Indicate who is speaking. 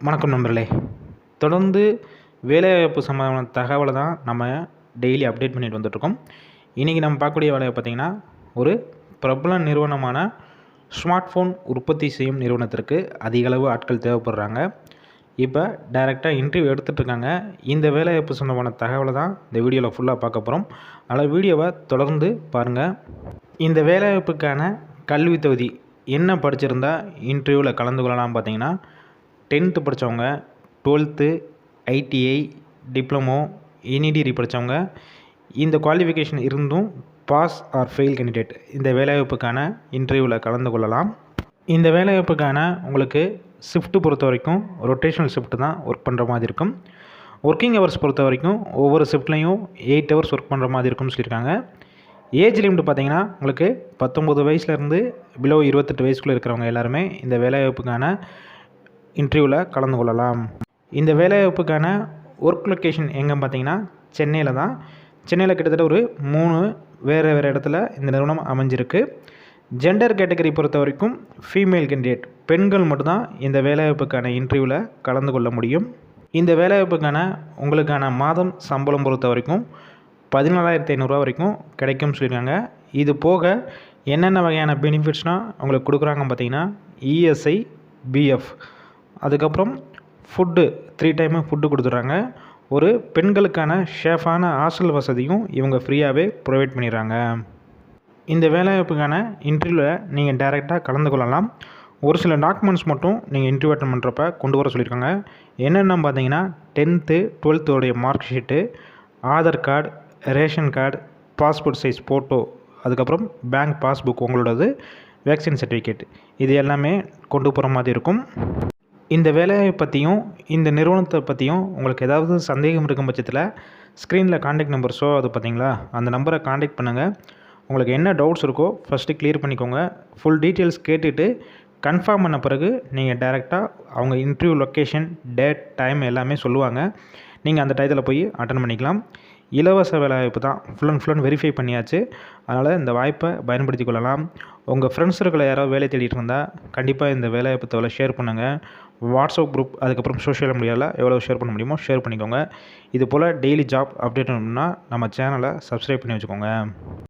Speaker 1: வணக்கம் நண்பர்களே. தொடர்ந்து வேலைவாய்ப்பு சம்மந்தமான தகவலை தான் நம்ம டெய்லி அப்டேட் பண்ணிட்டு வந்துட்ருக்கோம் இன்றைக்கி நம்ம பார்க்கக்கூடிய வேலையை பார்த்திங்கன்னா ஒரு பிரபல நிறுவனமான ஸ்மார்ட் ஃபோன் உற்பத்தி செய்யும் நிறுவனத்திற்கு அதிகளவு ஆட்கள் தேவைப்படுறாங்க. இப்போ டைரெக்டாக இன்டர்வியூ எடுத்துகிட்ருக்காங்க இந்த வேலைவாய்ப்பு சம்மந்தமான தகவலை தான் இந்த வீடியோவில் ஃபுல்லாக பார்க்க போகிறோம் அதனால் வீடியோவை தொடர்ந்து பாருங்கள் இந்த வேலைவாய்ப்புக்கான கல்வி தகுதி என்ன படிச்சிருந்தா இன்டர்வியூவில் கலந்து கொள்ளலாம் பார்த்தீங்கன்னா டென்த்து படித்தவங்க twelfth ITI diploma any degree படித்தவங்க இந்த குவாலிஃபிகேஷன் இருந்தும் பாஸ் ஆர் ஃபெயில் கேண்டிடேட் இந்த வேலைவாய்ப்புக்கான இன்டர்வியூவில் கலந்து கொள்ளலாம். இந்த வேலைவாய்ப்புக்கான உங்களுக்கு ஷிஃப்ட்டு பொறுத்த வரைக்கும் ரொட்டேஷனல் ஷிஃப்ட் தான் ஒர்க் பண்ணுற மாதிரி இருக்கும். ஒர்க்கிங் ஹவர்ஸ் பொறுத்த வரைக்கும் ஒவ்வொரு ஷிஃப்ட்லேயும் எயிட் ஹவர்ஸ் ஒர்க் பண்ணுற மாதிரி இருக்கும்னு சொல்லியிருக்காங்க. ஏஜ் லிமிட் பார்த்தீங்கன்னா உங்களுக்கு பத்தொம்பது வயசுலேருந்து பிலோ இருபத்தெட்டு வயசுக்குள்ளே இருக்கிறவங்க எல்லாருமே இந்த வேலைவாய்ப்புக்கான இன்டர்வியூவில் கலந்து கொள்ளலாம். இந்த வேலைவாய்ப்புக்கான ஒர்க் லொக்கேஷன் எங்கே பார்த்தீங்கன்னா சென்னையில் தான். சென்னையில் கிட்டத்தட்ட ஒரு மூணு வேறு வேறு இடத்துல இந்த நிறுவனம் அமைஞ்சிருக்கு. ஜெண்டர் கேட்டகரி பொறுத்த வரைக்கும் ஃபீமேல் கேண்டிடேட் பெண்கள் மட்டும்தான் இந்த வேலைவாய்ப்புக்கான இன்டர்வியூவில் கலந்து கொள்ள முடியும். இந்த வேலைவாய்ப்புக்கான உங்களுக்கான மாதம் சம்பளம் பொறுத்த வரைக்கும் பதினாலாயிரத்தி ஐநூறுரூவா வரைக்கும் கிடைக்கும்னு சொல்லியிருக்காங்க. இது போக என்னென்ன வகையான பெனிஃபிட்ஸ்னால் உங்களுக்கு கொடுக்குறாங்க பார்த்தீங்கன்னா இஎஸ்ஐ பிஎஃப் அதுக்கப்புறம் ஃபுட்டு த்ரீ டைமு ஃபுட்டு கொடுத்துட்றாங்க. ஒரு பெண்களுக்கான ஷேஃபான ஹாஸ்டல் வசதியும் இவங்க ஃப்ரீயாகவே ப்ரொவைட் பண்ணிடுறாங்க. இந்த வேலைவாய்ப்புக்கான இன்டர்வியூவில் நீங்கள் டைரெக்டாக கலந்து கொள்ளலாம். ஒரு சில டாக்குமெண்ட்ஸ் மட்டும் நீங்கள் இன்டர்வியூ அட்டன் பண்ணுறப்ப கொண்டு வர சொல்லியிருக்காங்க. என்னென்ன பார்த்தீங்கன்னா tenth டுவெல்த்தோடைய mark sheet Aadhaar card ration card passport size photo அதுக்கப்புறம் பேங்க் பாஸ்புக் உங்களோடது வேக்சின் சர்டிஃபிகேட் இது எல்லாமே கொண்டு போகிற மாதிரி இருக்கும். இந்த வேலையை பற்றியும் இந்த நிறுவனத்தை பற்றியும் உங்களுக்கு ஏதாவது சந்தேகம் இருக்கும் பட்சத்தில் ஸ்க்ரீனில் காண்டாக்ட் நம்பர் ஷோ அது பார்த்தீங்களா அந்த நம்பரை காண்டாக்ட் பண்ணுங்கள் உங்களுக்கு என்ன டவுட்ஸ் இருக்கோ ஃபஸ்ட்டு கிளியர் பண்ணிக்கோங்க. ஃபுல் டீட்டெயில்ஸ் கேட்டுட்டு கன்ஃபார்ம் பண்ண பிறகு நீங்கள் டேரெக்டாக அவங்க இன்டர்வியூ லொக்கேஷன் டேட் டைம் எல்லாமே சொல்லுவாங்க. நீங்கள் அந்த டயத்தில் போய் அட்டன் பண்ணிக்கலாம். இலவச வேலைவாய்ப்பு தான். Full and full and verify பண்ணியாச்சு. அதனால் இந்த வாய்ப்பை பயன்படுத்தி கொள்ளலாம். உங்கள் ஃப்ரெண்ட்ஸ் சர்க்கிளில் யாராவது வேலை தேடிட்டு இருந்தால் கண்டிப்பாக இந்த வேலைவாய்ப்பு தகவலை ஷேர் பண்ணுங்கள் வாட்ஸ்அப் குரூப் அதுக்கப்புறம் சோஷியல் மீடியாவில் எவ்வளோ ஷேர் பண்ண முடியுமோ ஷேர் பண்ணிக்கோங்க. இது போல் டெய்லி ஜாப் அப்டேட் பண்ணணும்னா நம்ம சேனலை சப்ஸ்கிரைப் பண்ணி வச்சுக்கோங்க.